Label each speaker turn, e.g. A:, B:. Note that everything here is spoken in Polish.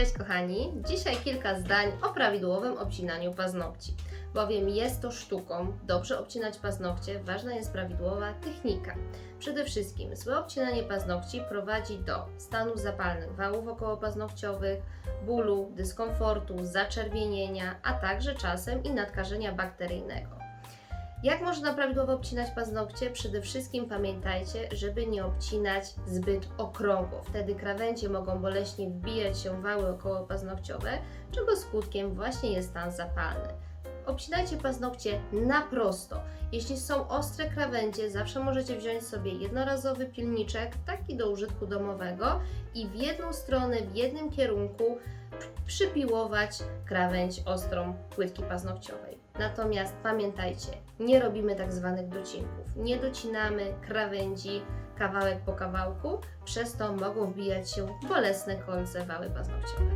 A: Cześć kochani, dzisiaj kilka zdań o prawidłowym obcinaniu paznokci. Bowiem jest to sztuką, dobrze obcinać paznokcie, ważna jest prawidłowa technika. Przede wszystkim złe obcinanie paznokci prowadzi do stanów zapalnych wałów okołopaznokciowych, bólu, dyskomfortu, zaczerwienienia, a także czasem i nadkażenia bakteryjnego. Jak można prawidłowo obcinać paznokcie? Przede wszystkim pamiętajcie, żeby nie obcinać zbyt okrągło. Wtedy krawędzie mogą boleśnie wbijać się wały okołopaznokciowe, czego skutkiem właśnie jest stan zapalny. Obcinajcie paznokcie na prosto. Jeśli są ostre krawędzie, zawsze możecie wziąć sobie jednorazowy pilniczek, taki do użytku domowego i w jedną stronę, w jednym kierunku przypiłować krawędź ostrą płytki paznokciowej. Natomiast pamiętajcie, nie robimy tak zwanych docinków. Nie docinamy krawędzi kawałek po kawałku, przez to mogą wbijać się bolesne kolce wały paznokciowe.